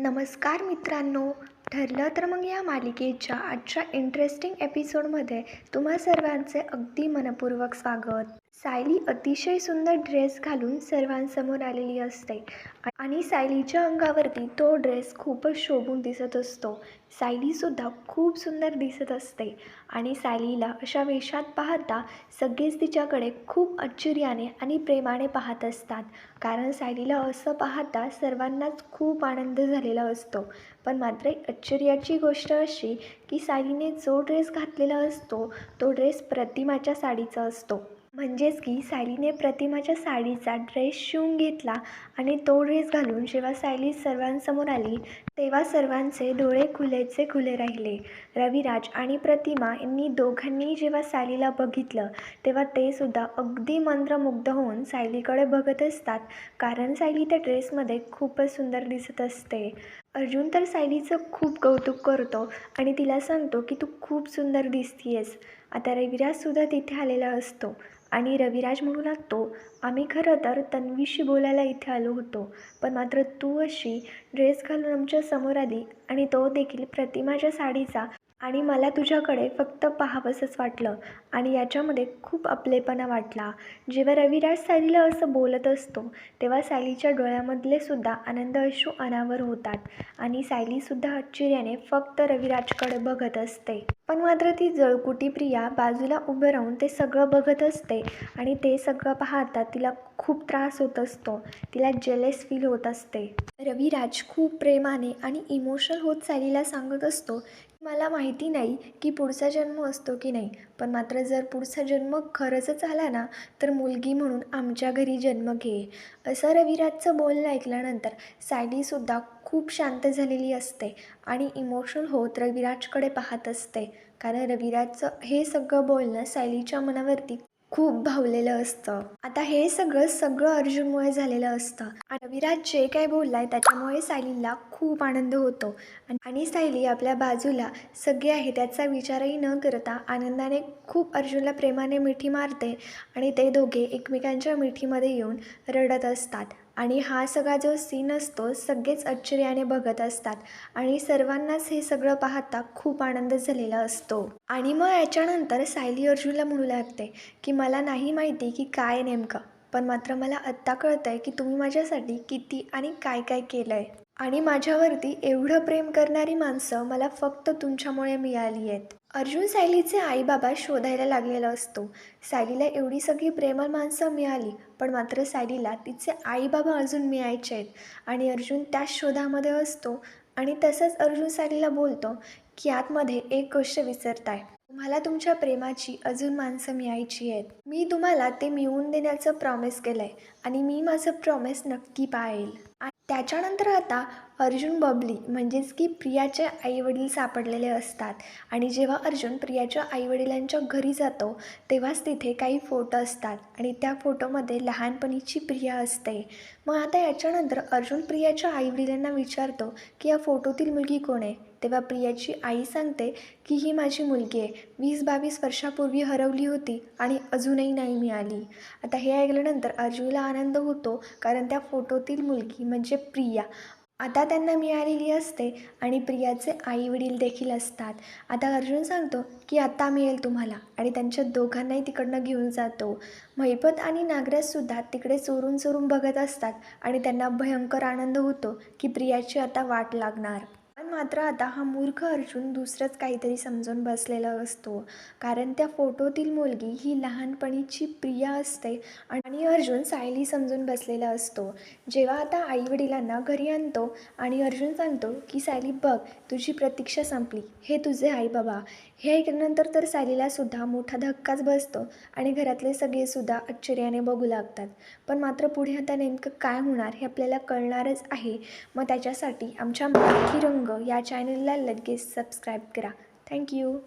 नमस्कार मित्रांनो. ठरलं तर मग या मालिकेच्या आजच्या इंटरेस्टिंग एपिसोडमध्ये तुम्हा सर्वांचे अगदी मनपूर्वक स्वागत. सायली अतिशय सुंदर ड्रेस घालून सर्वांसमोर आलेली असते. आणि सायलीच्या अंगावरती तो ड्रेस खूपच शोभून दिसत असतो. सायलीसुद्धा खूप सुंदर दिसत असते. आणि सायलीला अशा वेशात पाहता सगळेच तिच्याकडे खूप आश्चर्याने आणि प्रेमाने पाहत असतात. कारण सायलीला असं पाहता सर्वांनाच खूप आनंद झालेला असतो. पण मात्र आश्चर्याची गोष्ट अशी की सालीने जो ड्रेस घातलेला असतो तो ड्रेस प्रतिमाच्या साडीचा असतो. म्हणजेच की सायलीने प्रतिमाच्या साडीचा ड्रेस शिवून घेतला आणि तो ड्रेस घालून जेव्हा सायली सर्वांसमोर आली तेव्हा सर्वांचे डोळे खुलेचे खुले राहिले. रविराज आणि प्रतिमा यांनी दोघांनी जेव्हा सायलीला बघितलं तेव्हा ते सुद्धा अगदी मंत्रमुग्ध होऊन सायलीकडे बघत असतात कारण सायली त्या ड्रेसमध्ये खूपच सुंदर दिसत असते. अर्जुन तर सायलीचं खूप कौतुक करतो आणि तिला सांगतो की तू खूप सुंदर दिसतीयेस. आता रविराजसुद्धा तिथे आलेला असतो आणि रविराज म्हणू लागतो आम्ही खरं तर तन्वीशी बोलायला इथे आलो होतो पण मात्र तू अशी ड्रेस घालून आमच्यासमोर आली आणि तो देखील प्रतिमाच्या साडीचा आणि मला तुझ्याकडे फक्त पाहावंसंच वाटलं आणि याच्यामध्ये खूप आपलेपणा वाटला. जेव्हा रविराज सायलीला असं बोलत असतो तेव्हा सायलीच्या डोळ्यामधले सुद्धा आनंद अश्रू अनावर होतात आणि सायलीसुद्धा आश्चर्याने फक्त रविराजकडे बघत असते. पण मात्र ती जळकुटी प्रिया बाजूला उभं राहून ते सगळं बघत असते आणि ते सगळं पाहता तिला खूप त्रास होत असतो. तिला जेलेस फील होत असते. रविराज खूप प्रेमाने आणि इमोशनल होत सायलीला सांगत असतो मला माहिती नाही की पुढचा जन्म असतो की नाही पण मात्र जर पुढचा जन्म खरंच आला ना तर मुलगी म्हणून आमच्या घरी जन्म घे. असं रविराजचं बोलणं ऐकल्यानंतर सायलीसुद्धा खूप शांत झालेली असते आणि इमोशनल होत रविराजकडे पाहत असते. कारण रविराजचं हे सगळं बोलणं सायलीच्या मनावरती खूप भावलेलं असतं. आता हे सगळं सगळं अर्जुनमुळे झालेलं असतं. आणि रविराज जे काय बोललाय त्याच्यामुळे सायलीला खूप आनंद होतो. आणि सायली आपल्या बाजूला सगळे आहे त्याचा विचारही न करता आनंदाने खूप अर्जुनला प्रेमाने मिठी मारते आणि ते दोघे एकमेकांच्या मिठीमध्ये येऊन रडत असतात. आणि हा सगळा जो सीन असतो सगळेच आश्चर्याने बघत असतात. आणि सर्वांनाच हे सगळं पाहता खूप आनंद झालेला असतो. आणि मग याच्यानंतर सायली अर्जुनला म्हणू लागते की मला नाही माहिती की काय नेमकं पण मात्र मला आत्ता कळतं आहे की तुम्ही माझ्यासाठी किती आणि काय काय केलं आहे आणि माझ्यावरती एवढं प्रेम करणारी माणसं मला फक्त तुमच्यामुळे मिळाली आहेत. अर्जुन सायलीचे आईबाबा शोधायला लागलेला असतो. सायलीला एवढी सगळी प्रेमळ माणसं मिळाली पण मात्र सायलीला तिचे आईबाबा अजून मिळायचे आहेत. आणि अर्जुन त्याच शोधामध्ये असतो आणि तसंच अर्जुन सायलीला बोलतो की आतमध्ये एक गोष्ट विसरताय. तुम्हाला तुमच्या प्रेमाची अजून माणसं मिळायची आहेत. मी तुम्हाला ते मिळवून देण्याचं प्रॉमिस केलं आहे आणि मी माझं प्रॉमिस नक्की पाळेल. त्याच्यानंतर आता अर्जुन बबली म्हणजेच की प्रियाचे आईवडील सापडलेले असतात. आणि जेव्हा अर्जुन प्रियाच्या आईवडिलांच्या घरी जातो तेव्हाच तिथे काही फोटो असतात. आणि त्या फोटोमध्ये लहानपणीची प्रिया असते. मग आता याच्यानंतर अर्जुन प्रियाच्या आईवडिलांना विचारतो की या फोटोतील मुलगी कोण आहे? तेव्हा प्रियाची आई सांगते की ही माझी मुलगी आहे. वीस बावीस वर्षापूर्वी हरवली होती आणि अजूनही नाही मिळाली. आता हे ऐकल्यानंतर अर्जुनला आनंद होतो कारण त्या फोटोतील मुलगी म्हणजे प्रिया. आता त्यांना मिळालेली असते आणि प्रियाचे आई वडील देखील असतात. आता अर्जुन सांगतो की आता मिळेल तुम्हाला आणि त्यांच्या दोघांनाही तिकडनं घेऊन जातो. महिपत आणि नागराजसुद्धा तिकडे चोरून चोरून बघत असतात आणि त्यांना भयंकर आनंद होतो की प्रियाची आता वाट लागणार. मात्र आता हा मूर्ख अर्जुन दुसरंच काहीतरी समजून बसलेला असतो. कारण त्या फोटोतील मुलगी ही लहानपणीची प्रिया असते आणि अर्जुन सायली समजून बसलेला असतो. जेव्हा आता आईवडिलांना घरी आणतो आणि अर्जुन सांगतो की सायली बघ तुझी प्रतीक्षा संपली. हे तुझे आई बाबा. हे ऐकल्यानंतर तर सायलीलासुद्धा मोठा धक्काच बसतो आणि घरातले सगळेसुद्धा आश्चर्याने बघू लागतात. पण मात्र पुढे आता नेमकं काय होणार हे आपल्याला कळणारच आहे. मग त्याच्यासाठी आमच्या मराठी रंग या चॅनलला लगेच सबस्क्राईब करा. थँक्यू